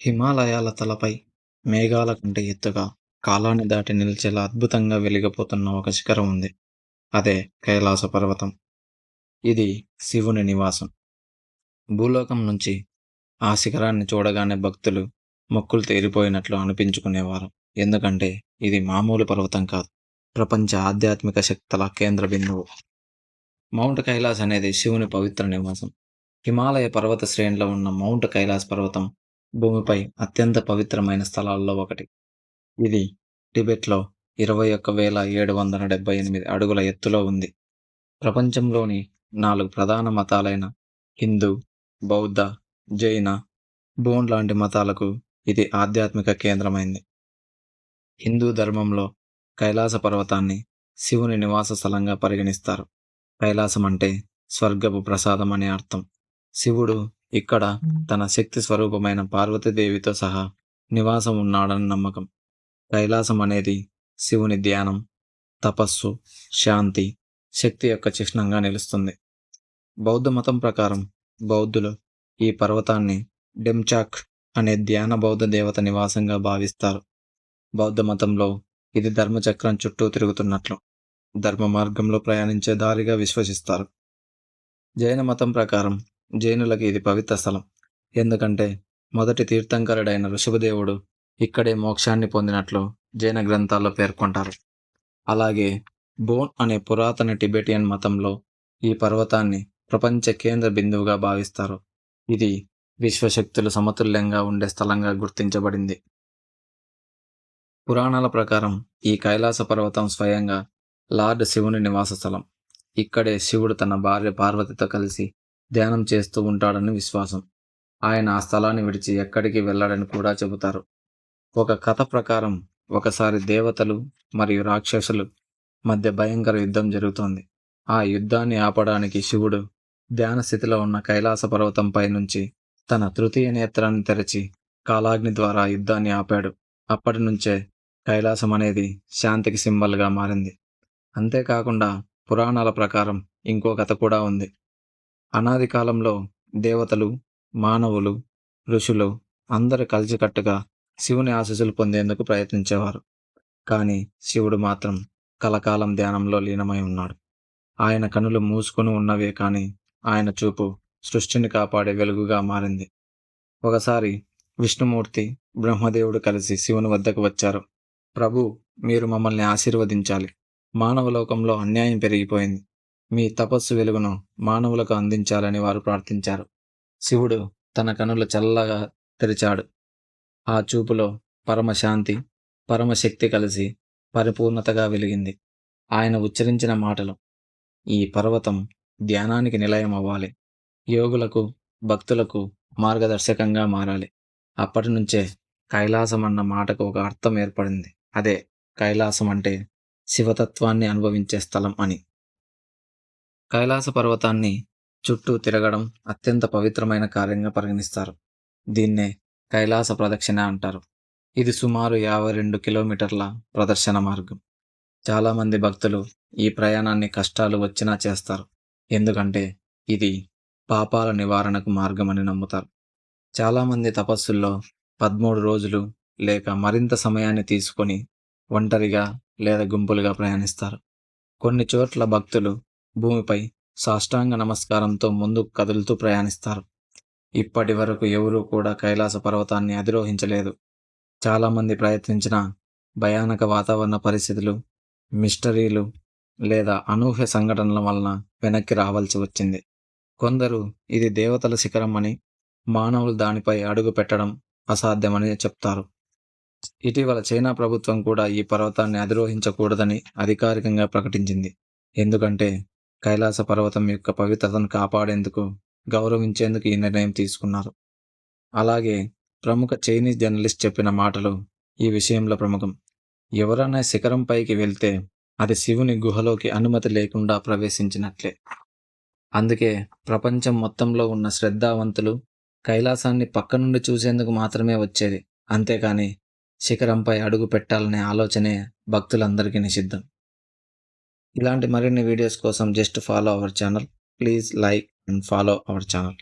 హిమాలయాల తలపై మేఘాల కంటే ఎత్తుగా కాలాన్ని దాటి నిలిచేలా అద్భుతంగా వెలిగిపోతున్న ఒక శిఖరం ఉంది. అదే కైలాస పర్వతం. ఇది శివుని నివాసం. భూలోకం నుంచి ఆ శిఖరాన్ని చూడగానే భక్తులు మొక్కులు తీరిపోయినట్లు అనిపించుకునేవారు. ఎందుకంటే ఇది మామూలు పర్వతం కాదు. ప్రపంచ ఆధ్యాత్మిక శక్తుల కేంద్ర బిందువు. మౌంట్ కైలాస్ అనేది శివుని పవిత్ర నివాసం. హిమాలయ పర్వత శ్రేణిలో ఉన్న మౌంట్ కైలాస్ పర్వతం భూమిపై అత్యంత పవిత్రమైన స్థలాల్లో ఒకటి. ఇది టిబెట్లో ఇరవై ఒక్క వేల ఏడు వందల డెబ్బై ఎనిమిది అడుగుల ఎత్తులో ఉంది. ప్రపంచంలోని నాలుగు ప్రధాన మతాలైన హిందూ బౌద్ధ జైన బోన్ లాంటి మతాలకు ఇది ఆధ్యాత్మిక కేంద్రమైంది. హిందూ ధర్మంలో కైలాస పర్వతాన్ని శివుని నివాస స్థలంగా పరిగణిస్తారు. కైలాసం అంటే స్వర్గపు ప్రసాదం అనే అర్థం. శివుడు ఇక్కడ తన శక్తి స్వరూపమైన పార్వతీదేవితో సహా నివాసం ఉన్నాడని నమ్మకం. కైలాసం అనేది శివుని ధ్యానం తపస్సు శాంతి శక్తి యొక్క చిహ్నంగా నిలుస్తుంది. బౌద్ధ మతం ప్రకారం బౌద్ధులు ఈ పర్వతాన్ని డెమ్చాక్ అనే ధ్యాన బౌద్ధ దేవత నివాసంగా భావిస్తారు. బౌద్ధ మతంలో ఇది ధర్మచక్రం చుట్టూ తిరుగుతున్నట్లు ధర్మ మార్గంలో ప్రయాణించే దారిగా విశ్వసిస్తారు. జైన మతం ప్రకారం జైనులకి ఇది పవిత్ర స్థలం. ఎందుకంటే మొదటి తీర్థంకరుడైన ఋషభదేవుడు ఇక్కడే మోక్షాన్ని పొందినట్లు జైన గ్రంథాల్లో పేర్కొంటారు. అలాగే బోన్ అనే పురాతన టిబెటియన్ మతంలో ఈ పర్వతాన్ని ప్రపంచ కేంద్ర బిందువుగా భావిస్తారు. ఇది విశ్వశక్తులు సమతుల్యంగా ఉండే స్థలంగా గుర్తించబడింది. పురాణాల ప్రకారం ఈ కైలాస పర్వతం స్వయంగా లార్డ్ శివుని నివాస స్థలం. ఇక్కడే శివుడు తన భార్య పార్వతితో కలిసి ధ్యానం చేస్తూ ఉంటాడని విశ్వాసం. ఆయన ఆ స్థలాన్ని విడిచి ఎక్కడికి వెళ్ళాడని కూడా చెబుతారు. ఒక కథ ప్రకారం ఒకసారి దేవతలు మరియు రాక్షసులు మధ్య భయంకర యుద్ధం జరుగుతోంది. ఆ యుద్ధాన్ని ఆపడానికి శివుడు ధ్యాన స్థితిలో ఉన్న కైలాస పర్వతంపై నుంచి తన తృతీయ నేత్రాన్ని తెరచి కాలాగ్ని ద్వారా యుద్ధాన్ని ఆపాడు. అప్పటి నుంచే కైలాసం అనేది శాంతికి సింబల్గా మారింది. అంతేకాకుండా పురాణాల ప్రకారం ఇంకో కథ కూడా ఉంది. అనాది కాలంలో దేవతలు మానవులు ఋషులు అందరు కలిసికట్టుగా శివుని ఆశీస్సులు పొందేందుకు ప్రయత్నించేవారు. కానీ శివుడు మాత్రం కలకాలం ధ్యానంలో లీనమై ఉన్నాడు. ఆయన కనులు మూసుకొని ఉన్నవే కానీ ఆయన చూపు సృష్టిని కాపాడే వెలుగుగా మారింది. ఒకసారి విష్ణుమూర్తి బ్రహ్మదేవుడు కలిసి శివుని వద్దకు వచ్చారు. ప్రభు మీరు మమ్మల్ని ఆశీర్వదించాలి. మానవ లోకంలో అన్యాయం పెరిగిపోయింది. మీ తపస్సు వెలుగును మానవులకు అందించాలని వారు ప్రార్థించారు. శివుడు తన కనులు చల్లగా తెరిచాడు. ఆ చూపులో పరమశాంతి పరమశక్తి కలిసి పరిపూర్ణతగా వెలిగింది. ఆయన ఉచ్చరించిన మాటలు ఈ పర్వతం ధ్యానానికి నిలయం అవ్వాలి. యోగులకు భక్తులకు మార్గదర్శకంగా మారాలి. అప్పటి నుంచే కైలాసం అన్న మాటకు ఒక అర్థం ఏర్పడింది. అదే కైలాసం అంటే శివతత్వాన్ని అనుభవించే స్థలం అని. కైలాస పర్వతాన్ని చుట్టూ తిరగడం అత్యంత పవిత్రమైన కార్యంగా పరిగణిస్తారు. దీన్నే కైలాస ప్రదక్షిణ అంటారు. ఇది సుమారు యాభై రెండు కిలోమీటర్ల ప్రదర్శన మార్గం. చాలామంది భక్తులు ఈ ప్రయాణాన్ని కష్టాలు వచ్చినా చేస్తారు. ఎందుకంటే ఇది పాపాల నివారణకు మార్గమని నమ్ముతారు. చాలామంది తపస్సుల్లో పదమూడు రోజులు లేక మరింత సమయాన్ని తీసుకొని ఒంటరిగా లేదా గుంపులుగా ప్రయాణిస్తారు. కొన్ని చోట్ల భక్తులు భూమిపై సాష్టాంగ నమస్కారంతో ముందుకు కదులుతూ ప్రయాణిస్తారు. ఇప్పటి వరకు ఎవరూ కూడా కైలాస పర్వతాన్ని అధిరోహించలేదు. చాలామంది ప్రయత్నించిన భయానక వాతావరణ పరిస్థితులు మిస్టరీలు లేదా అనూహ్య సంఘటనల వలన వెనక్కి రావాల్సి వచ్చింది. కొందరు ఇది దేవతల శిఖరం అని మానవులు దానిపై అడుగు పెట్టడం అసాధ్యమని చెప్తారు. ఇటీవల చైనా ప్రభుత్వం కూడా ఈ పర్వతాన్ని అధిరోహించకూడదని అధికారికంగా ప్రకటించింది. ఎందుకంటే కైలాస పర్వతం యొక్క పవిత్రతను కాపాడేందుకు గౌరవించేందుకు ఈ నిర్ణయం తీసుకున్నారు. అలాగే ప్రముఖ చైనీస్ జర్నలిస్ట్ చెప్పిన మాటలు ఈ విషయంలో ప్రముఖం. ఎవరైనా శిఖరం పైకి వెళ్తే అది శివుని గుహలోకి అనుమతి లేకుండా ప్రవేశించినట్లే. అందుకే ప్రపంచం మొత్తంలో ఉన్న శ్రద్ధావంతులు కైలాసాన్ని పక్క నుండి చూసేందుకు మాత్రమే వచ్చేది. అంతేకాని శిఖరంపై అడుగు పెట్టాలనే ఆలోచనే భక్తులందరికీ నిషిద్ధం. ఇలాంటి మరిన్ని వీడియోస్ కోసం just follow our channel please like and follow our channel